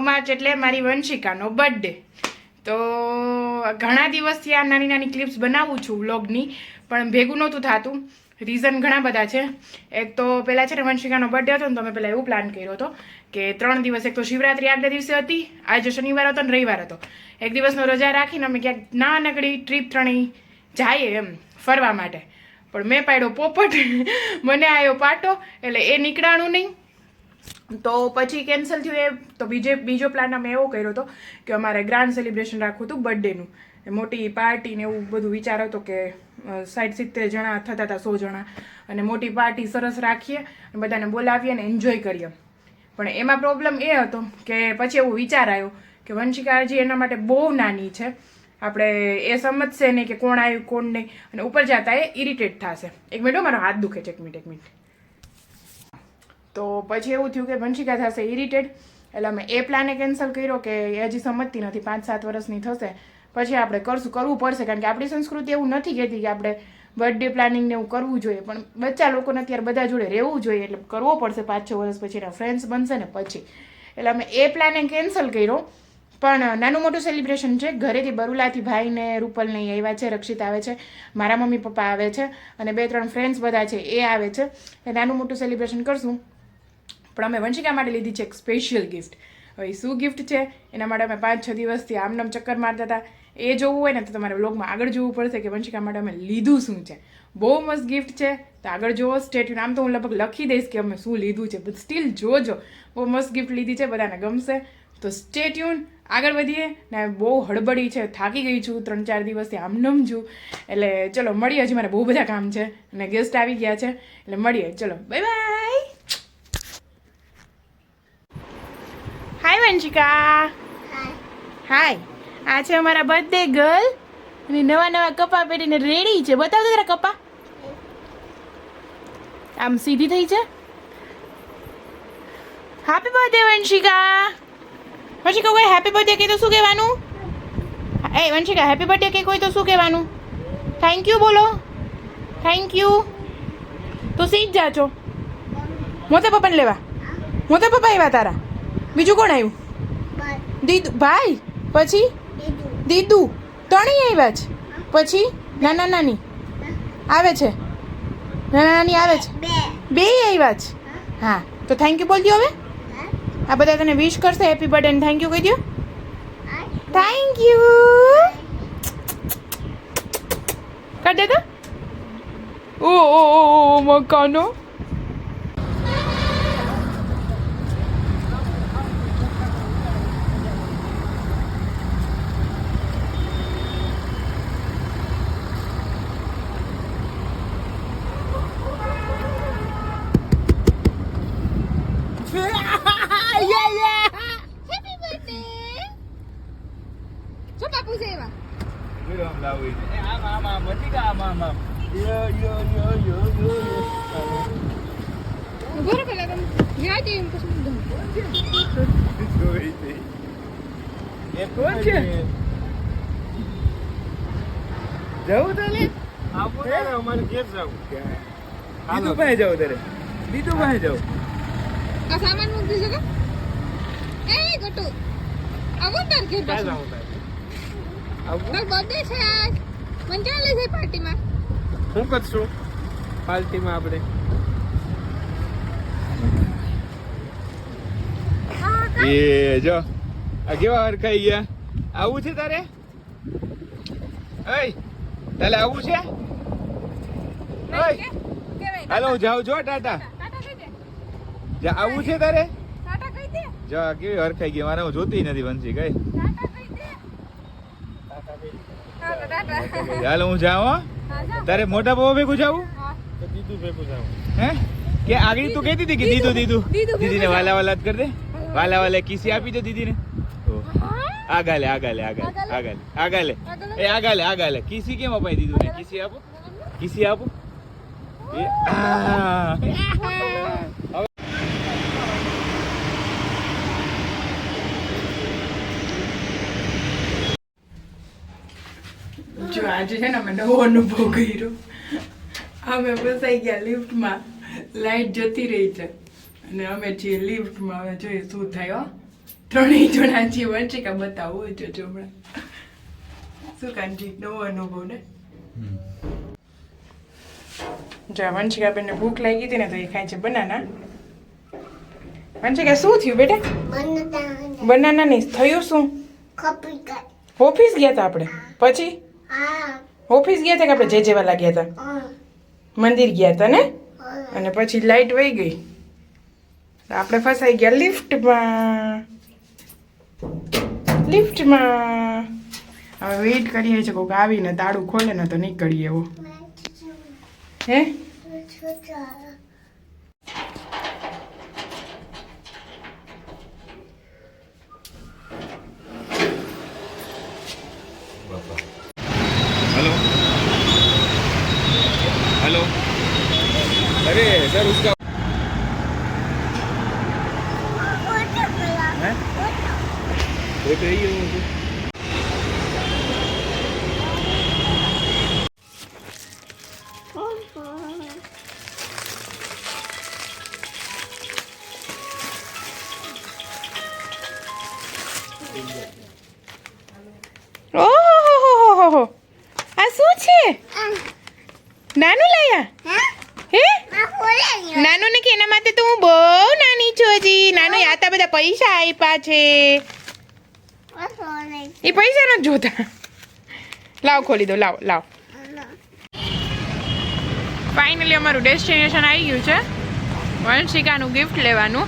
નવ માર્ચ એટલે મારી વંશિકાનો બર્થડે તો ઘણા દિવસથી આ નાની નાની ક્લિપ્સ બનાવું છું વ્લોગની પણ ભેગું નહોતું થતું. રીઝન ઘણા બધા છે. એક તો પહેલાં છે ને વંશિકાનો બર્થડે હતો ને તો મેં પહેલાં એવું પ્લાન કર્યો હતો કે ત્રણ દિવસ, એક તો શિવરાત્રી આગલા દિવસે હતી, આજે શનિવાર હતો ને રવિવાર હતો. એક દિવસનો રજા રાખીને અમે ક્યાંક નાનકડી ટ્રીપ ત્રણેય જઈએ એમ ફરવા માટે. પણ મેં પાડ્યો પોપટ. મને આવ્યો પાટો, એટલે એ નીકળાણું નહીં. તો પછી કેન્સલ થયું એ, તો બીજે, બીજો પ્લાન અમે એવો કર્યો હતો કે અમારે ગ્રાન્ડ સેલિબ્રેશન રાખવું હતું બર્થડેનું મોટી પાર્ટી ને એવું બધું વિચાર હતો કે સાઠ સિત્તેર જણા થતા હતા, સો જણા. અને મોટી પાર્ટી સરસ રાખીએ અને બધાને બોલાવીએ અને એન્જોય કરીએ. પણ એમાં પ્રોબ્લેમ એ હતો કે પછી એવો વિચાર આવ્યો કે વંશિકાજી એના માટે બહુ નાની છે. આપણે એ સમજશે નહીં કે કોણ આવ્યું, કોણ નહીં. અને ઉપર જતા એ ઇરિટેટ થશે. એક મિનિટ મારો હાથ દુખે છે. એક મિનિટ એક મિનિટ તો પછી એવું થયું કે વંશિકા થશે ઇરિટેડ એટલે અમે એ પ્લાને કેન્સલ કર્યો કે એ હજી સમજતી નથી, પાંચ સાત વર્ષની થશે. પછી આપણે કરશું, કરવું પડશે, કારણ કે આપણી સંસ્કૃતિ એવું નથી કહેતી કે આપણે બર્થડે પ્લાનિંગ ને એવું કરવું જોઈએ, પણ બચ્ચા લોકોને અત્યારે બધા જોડે રહેવું જોઈએ, એટલે કરવો પડશે પાંચ છ વર્ષ પછી, એના ફ્રેન્ડ્સ બનશે ને પછી. એટલે અમે એ પ્લાને કેન્સલ કર્યો. પણ નાનું મોટું સેલિબ્રેશન છે, ઘરેથી બરુલાથી ભાઈને રૂપલ નહીં આવ્યા છે, રક્ષિત આવે છે, મારા મમ્મી પપ્પા આવે છે, અને બે ત્રણ ફ્રેન્ડ્સ બધા છે, એ આવે છે. નાનું મોટું સેલિબ્રેશન કરશું. પણ અમે વંશિકા માટે લીધી છે એક સ્પેશિયલ ગિફ્ટ હવે શું ગિફ્ટ છે? એના માટે અમે પાંચ છ દિવસથી આમનામ ચક્કર મારતા હતા. એ જોવું હોય ને તો તમારે બ્લોગમાં આગળ જોવું પડશે કે વંશિકા માટે અમે લીધું શું છે. બહુ મસ્ત ગિફ્ટ છે. તો આગળ જોવો સ્ટેટ્યુન આમ તો હું લગભગ લખી દઈશ કે અમે શું લીધું છે. બટ સ્ટીલ જોજો. બહુ મસ્ત ગિફ્ટ લીધી છે, બધાને ગમશે. તો સ્ટેટ્યુન આગળ વધીએ. ને બહુ હડબડી છે. થાકી ગઈ છું ત્રણ ચાર દિવસથી આમનમ છું. એટલે ચલો, મળીએ. હજી મારે બહુ બધા કામ છે. અને ગેસ્ટ આવી ગયા છે. એટલે મળીએ. ચલો બાય બાય હાય વંશિકા હાય આ છે અમારા બર્થડે ગર્લ અને નવા નવા કપા પહેરીને રેડી છે. બતાવ તારા કપા. આમ સીધી થઈ છે. Happy birthday Vanshika. વંશિકા, કોઈ હેપી બર્થડે કહે તો શું કહેવાનું? એ, વંશિકા હેપી બર્થડે કે કોઈ તો શું કહેવાનું? થેન્ક યુ બોલો. થેન્ક યુ તો સીધ જા છો મોટા પપ્પાને લેવા. મોટા પપ્પા આવ્યા તારા. બીજું કોણ આવ્યું દીદુ ભાઈ પછી? દીદુ. ત્રણેય આવ્યા છે પછી? નાના નાની. આવે છે? નાના નાની આવે છે? બે. આવ્યા છે હા. તો થેન્ક યુ બોલજો હવે. આ બધા તને વિશ કરશે. હેપી બર્થડે અને થેન્ક યુ કહી દો થેન્ક યુ કરી દે તો. ઓ ઓ ઓ મકાનો હેપી બર્થડે શું બાપુ છે એવા આમ લાવું છે. એ આમ આમ આમ હતી કે આમ આમ આમ યો યો યો યો યો યો ઊભો રહો પેલા તમે જ્યાં જઈએ એમ કશું બધું જોઈ તે. કોણ છે જવું તને આવું ને અમારે ઘેર જવું બીજું પાસે જવું તારે. બીજું પાસે જવું. આ સામાન મૂકી દીધો કે એ ગટુ આવો ને તાર ઘેર પાછું. જવું આવું તાર. બર્થડે છે આજ. મને ક્યાં લઈ જાય પાર્ટીમાં? શું કરશું? પાર્ટીમાં આપણે. એ જો આ કેવા હરખાઈ ગયા? આવું છે તારે? એય તાલે આવું છે? હાલો હું જાઉં જો ટાટા. ટાટા કહી દે જા આવું છે તારે? જા કહી દે જો કેવી હરખાઈ ગઈ મારે હું જોતી નથી વંશી કઈ. ટાટા કહી દે હા ટાટા. હાલો હું જાઉં હો. તારે મોટા બહુ ભેગું જાવું? હા. ભેગું જાવું હે? કે આગળ તું કહેતી હતી કે દીધું દીદુ દીદીને વાલા વાલા જ કર દે. વાલા વાલા કિસી આપી દે દીદીને. ઓ. આગા લે આગા લે આગા લે એ આગાલે આગાલે. કિસી કેમ અપાઈ દીધું ને કિસી આપો? કિસી આપો? જો આજે છે ને અમે નવો અનુભવ કર્યો. અમે ફસાઈ ગયા લિફ્ટમાં. લાઈટ જતી રહી છે. અને અમે છીએ લિફ્ટમાં. હવે જોઈએ શું થાય હો. ત્રણેય જણા છીએ વંશિકા બતાવો જોજો હમણાં. શું કાંજી નવો અનુભવ ને? જો વંશિકા બેનને ભૂખ લાગી હતી ને તો એ ખાય છે બનાના. વંશિકા શું થયું બેટા? બનાના. નહીં થયું શું? ઓફિસ ગયા હતા આપણે? પછી? ઓફિસ ગયા હતા કે આપણે જે જેવા ગયા હતા મંદિર ગયા હતા ને? અને પછી લાઈટ વહી ગઈ. આપણે ફસાઈ ગયા લિફ્ટમાં. લિફ્ટમાં હવે વેઇટ કરીએ છીએ કોઈક આવીને તાળું ખોલે ને તો નીકળીએ એવો હે? હેલો હેલો અરે સર ઉસકા એક રહી આ શું છે? નાનું લાયા? હે? નાનું ને કેના માટે તો હું બહુ નાની છું હજી. નાનું યાતા બધા પૈસા આપ્યા છે. એ પૈસા નથી જોતા. લાવ ખોલી દો, લાવ લાવ. ફાઇનલી અમારું ડેસ્ટિનેશન આવી ગયું છે. વંશિકાનું ગિફ્ટ લેવાનું.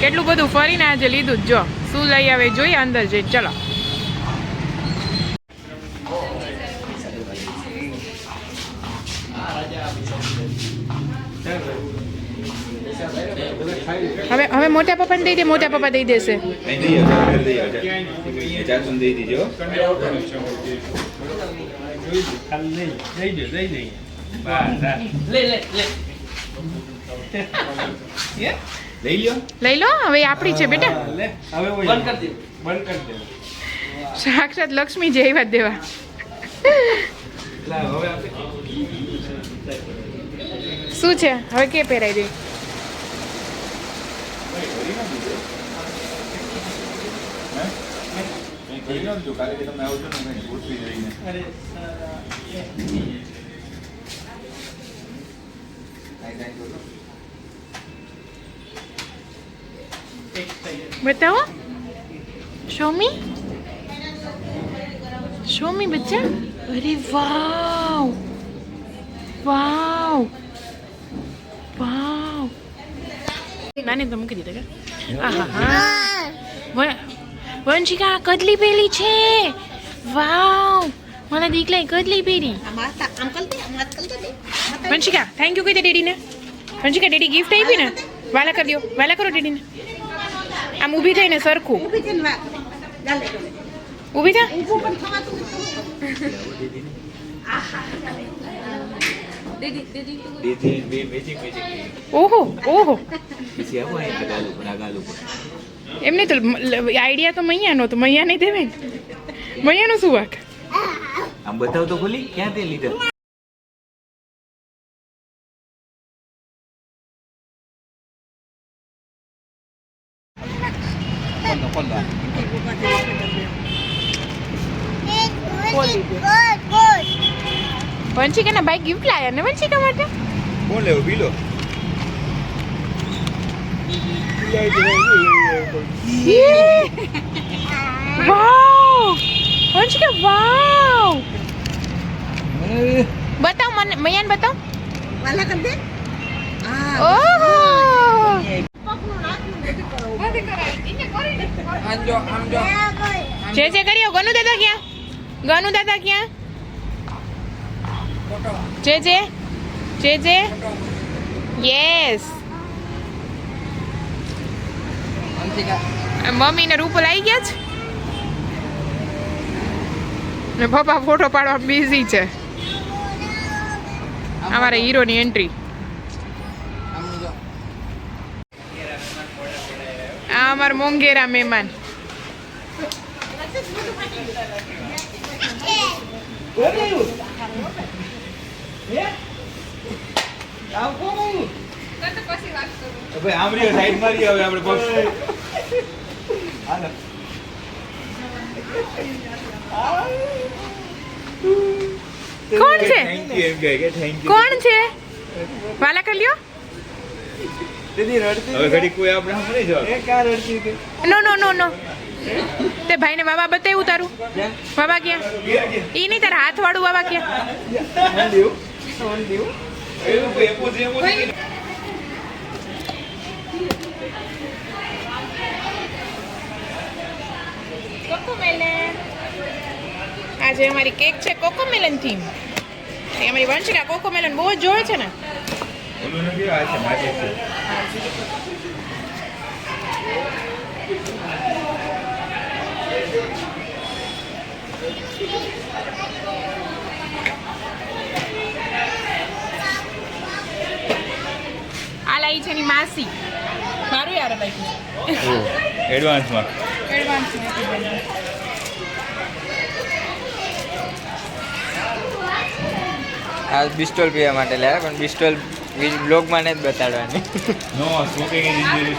કેટલું બધું ફરીને આજે લીધું જ જો. શું લઈ આવે જોઈએ અંદર જઈ ચલો. હવે હવે મોટા પપ્પાને દઈ દે, મોટા પપ્પા દઈ દેશે. લઈ લો, હવે આપણી છે, બેટા. સાક્ષાત લક્ષ્મી જે વાત દેવા. શું છે? હવે કે પહેરાઈ દે? કરી નાખજો કાલે કે તમે આવજો ને કંઈ ગોઠવી જઈને બતાવો શોમી શોમી બચ્ચા. અરે વાવ. વાવ. વાવ. નાની તો મૂકી દીધા કે? વંશિકા કદલી પેલી છે. વાવ. મને દીકલાએ કદલી પહેરી વંશિકા થેન્ક યુ કહી દે ડેડીને. વંશિકા ડેડી ગિફ્ટ આપી ને? વાલા કરી દો વાલા કરો ડેડીને. આમ ઊભી થઈને સરખું. ઊભી થા? દીદી બે ઓહો ઓહો. પછી આવો અહીં ગાલ ઉપર આ ગાલ ઉપર. એમને તો આઈડિયા તો મૈયાનો તો મૈયા નહીં દેવે ને. મૈયાનો શું વાક? આમ બતાવ તો ખોલી ક્યાં તે લીધા? વંશિકાના બાઈક ગિફ્ટ લાયા ને વંશિકા માટે? કોણ લેવું? બીલો? વાવ! વંશિકા વાવ! બતાવ મને મૈયાને બતાવ. ઓહો! જે જે કર્યો ગનુ દાદા ક્યાં? ગનુ દાદા ક્યાં? જે જે? જે જે? યસ મમ્મી ને રૂપલ આવી ગયા છે? ને પપ્પા ફોટો પાડવા બિઝી છે. અમારા હીરોની એન્ટ્રી આ અમારા મોંઘેરા મહેમાન. તો તો પછી વાત કરું. ભાઈ આમ રહ્યો સાઈડ મારી હવે આપણે બસ હાલો. કોણ છે? થેન્ક યુ એમ કહે કે થેન્ક યુ કોણ છે? વાલા કરી લ્યો. ઘડી કોઈ આપણે સાંભળી જાવ નો નો નો નો તે ભાઈને બાબા બતાવ્યું તારું. બાબા ક્યાં એ નહીં તારા હાથ વાળું બાબા ક્યાં છે કોકોમેલન. આજે અમારી કેક છે કોકોમેલન થીમ અમારી વંશિકા કોકોમેલન બહુ જ જોવે છે ને? Thank નથી આ છે એની માસી. મારું યાર લાગ્યું એડવાન્સમાં એડવાન્સ આ બિસ્ટોલ પીવા માટે લાવ્યા પણ બિસ્ટોલ બ્લોગમાં નથી બતાડવાની. નો સ્મોકિંગ ઇઝ ઇન્જરી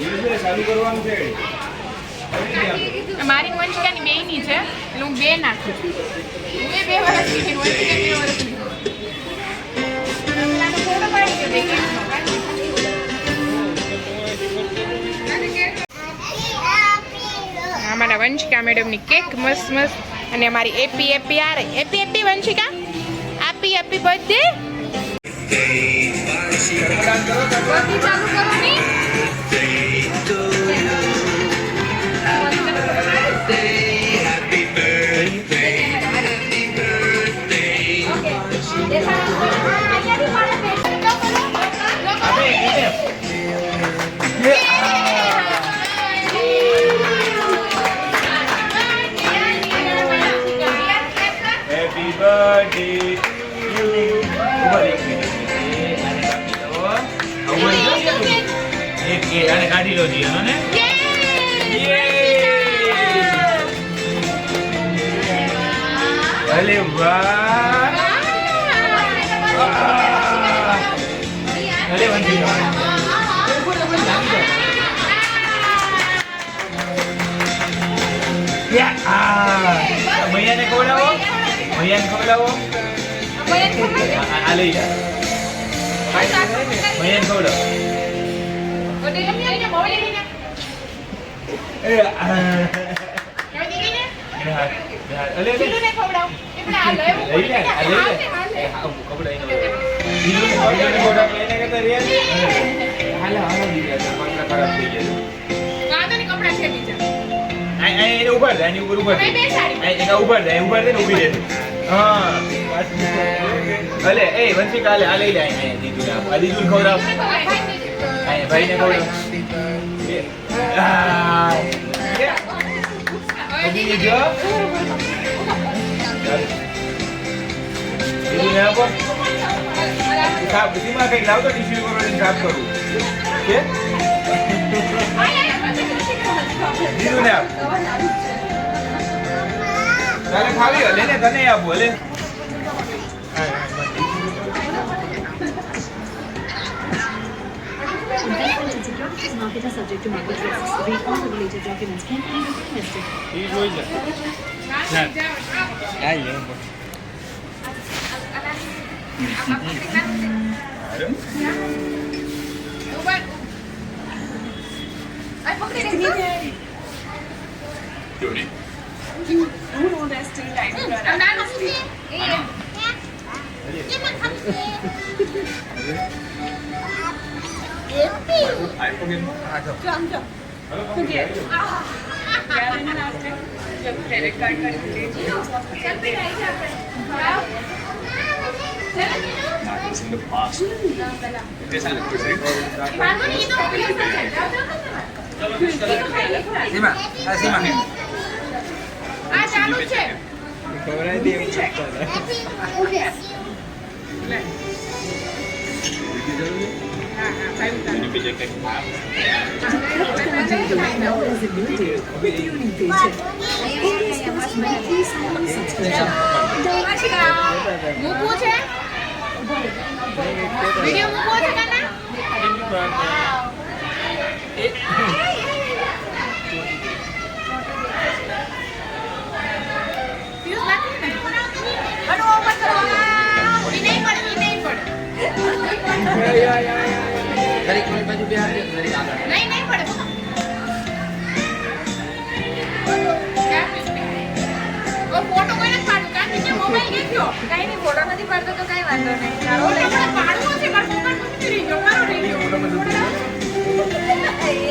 તું ચાલુ કરવાનું છે. મારી વંશિકાની બેયની છે એટલે હું બે નાખું છું. હું બે વર્ષની વંશિકા બે વર્ષની બે અમારા વંશિકા મેડમની કેક મસ્ત મસ્ત અને અમારી એપી એપી આ રહી. એપી એપી વંશિકા? આપી આપી બધી? ચાલુ કરો હેપી બર્થડે યુ ઊભા એક મિનિટ આને કાપી લો આવું એક એ આને કાઢી લો જી આને અરે વાહ અરે વંશી યા આ મૈયાને ખવડાવો મૈયાને ખવડાવો આ- આ- આ લઈ જા મૈયાને ખવડાવો એ આ એને હાથ એને હાથ અલે અલે લઈ લે આ લઈ લે એ હા ખવડાવી નો બીજું મૈયાને ખવડાવો એને કરતા રે ઊભા રહે એની ઉપર ઊભા રહે. એના. ઊભા રહે ઊભા રહે ને ઊભી રહે. હા. ભલે એ વંશિકા આ લઈ લે અહીંયા દીદુ ને આ ખવડાવ અહીંયા ભાઈને ખવડાવ દીદી આપો. સાફ સીમા કઈ લાવતો ટીશ્યુ પેપર સાફ કરું કે દીદુ ને આપ તારે ખાવી હલે ને તને આપું હલે Information securities market are subject to market risks. Read all the related documents carefully before investing. ઈ જોઈ લે આ લ્યો. સીમા આ સીમા આ Not using the past. Dima, that's Dima. Ah, Dima, check. Cobra de un check. Okay. Unity મૂકવું છે video મૂકવો છે કાના ફ્યુઝ નાખી કઈ નહીં ફોટો નથી પાડતો તો કઈ વાંધો નહીં. તારો પાડવો છે મારો મોબાઈલ મૂકી ગયો મારો રહી ગયો એ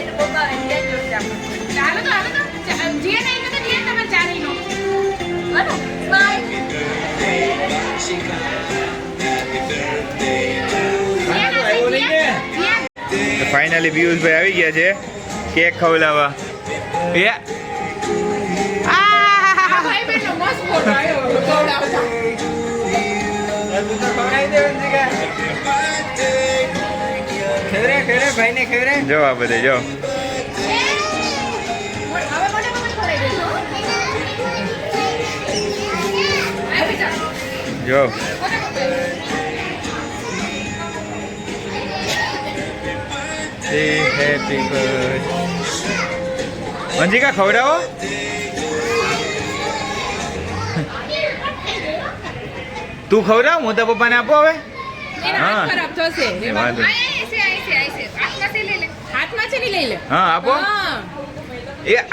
તો બતાવે ત્યાં જોશે આપણે. ચાલો તો હાલો તો. જે નહીં તો જે તમે ચારી નો. બરાબર. સ્માઈલ ફાઇનલી પિયુષભાઈ આવી ગયા છે. કેક ખવડાવવા. એ. આ ભાઈ બેનો મસ્ત ફોટો આવ્યો. જો આ બધે જો. જો. હેપી બર્થ મંજિકા ખવડાવો? તું ખવડાવ મોટા પપ્પાને આપો હવે? હા. ખરાબ થશે. એ ગુડ નહીં. આય,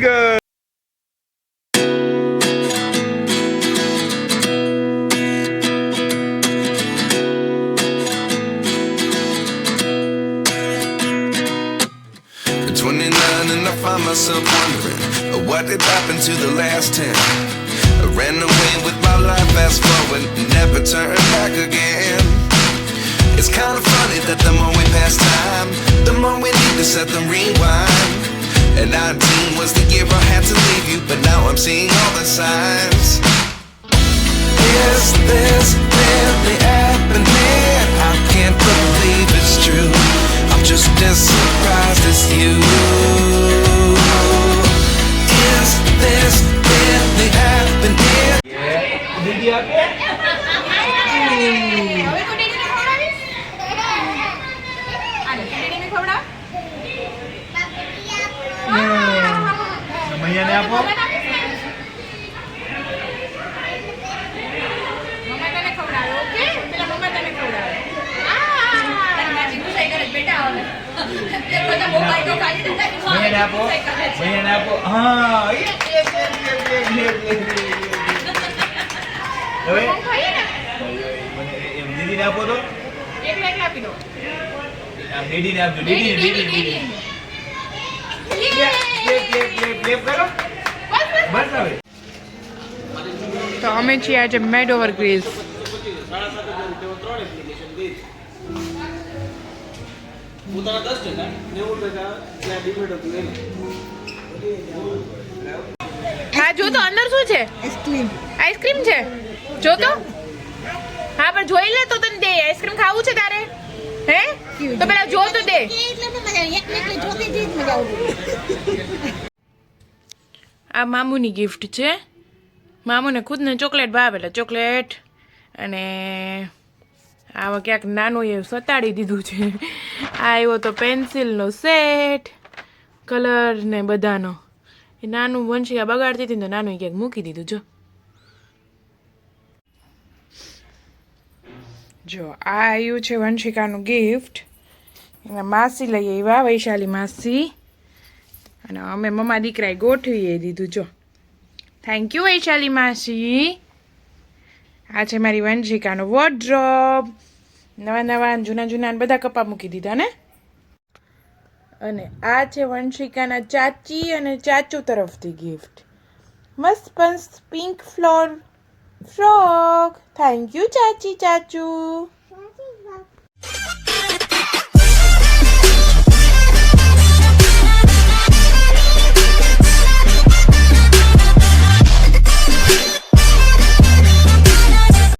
આય Seeing all the signs. તે તો મૈયાને આપો. મૈયાને આપો હા. હવે એમ દીદીને આપો તો દીદીને આપજો ડેડી, દીદીને daddy, દીદીને daddy. Clap, clap, clap, clap, clap કરો દસ ટકા નેવું ટકા ત્યાં અમે હતું ગ્રીલ્સ હા જો તો અંદર શું છે? આઈસ્ક્રીમ છે? જો તો? હા પણ જોઈ લે તો તને દે. આઈસ્ક્રીમ ખાવું છે તારે? હે? તો પેલા જો તો દે. આ મામુની ગિફ્ટ છે. મામુને ખુદને ચોકલેટ ભાવે એટલે ચોકલેટ અને આમાં ક્યાંક નાનું એ સતાડી દીધું છે. આ આવ્યો તો પેન્સિલનો સેટ, કલર ને બધાનો. એ નાનું વંશી આ બગાડતી હતી ને નાનું એ ક્યાંક મૂકી દીધું, જો. જો, આ આવ્યું છે વંશિકાનું ગિફ્ટ એમાં માસી લઈ આવ્યા, વૈશાલી માસી. અને અમે મમ્મા દીકરાએ ગોઠવીએ દીધું, જો. થેન્ક યુ વૈશાલી માસી. આ છે મારી વંશિકાનો વોર્ડ્રોબ નવા નવા જૂના જૂના બધા કપા મૂકી દીધા, ને? અને આ છે વંશિકાના ચાચી અને ચાચુ તરફથી ગિફ્ટ મસ્ત પંસ pink floor frock thank you ચાચી, ચાચુ.